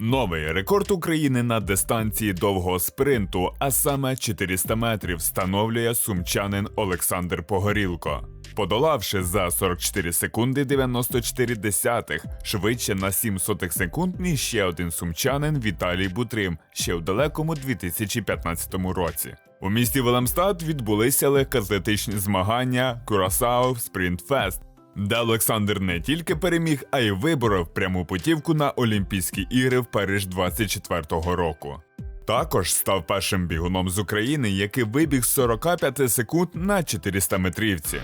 Новий рекорд України на дистанції довгого спринту, а саме 400 метрів, встановлює сумчанин Олександр Погорілко. Подолавши за 44 секунди 94 десятих, швидше на 7 сотих секунд, ніж ще один сумчанин Віталій Бутрим ще в далекому 2015 році. У місті Велемстад відбулися легкоатлетичні змагання Курасао Спринт Фест, де Олександр не тільки переміг, а й виборов пряму путівку на Олімпійські ігри в Париж 24-го року. Також став першим бігуном з України, який вибіг з 45 секунд на 400 метрівці.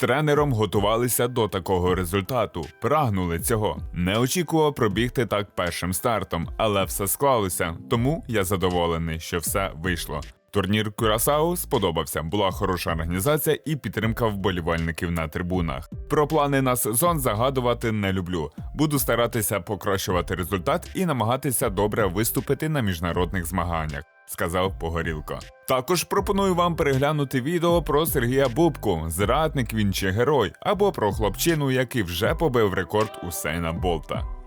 Тренером готувалися до такого результату, прагнули цього. Не очікував пробігти так першим стартом, але все склалося, тому я задоволений, що все вийшло. Турнір Курасау сподобався, була хороша організація і підтримка вболівальників на трибунах. Про плани на сезон загадувати не люблю. Буду старатися покращувати результат і намагатися добре виступити на міжнародних змаганнях сказав Погорілко. Також пропоную вам переглянути відео про Сергія Бубку, зрадник він чи герой, або про хлопчину, який вже побив рекорд Усейна Болта.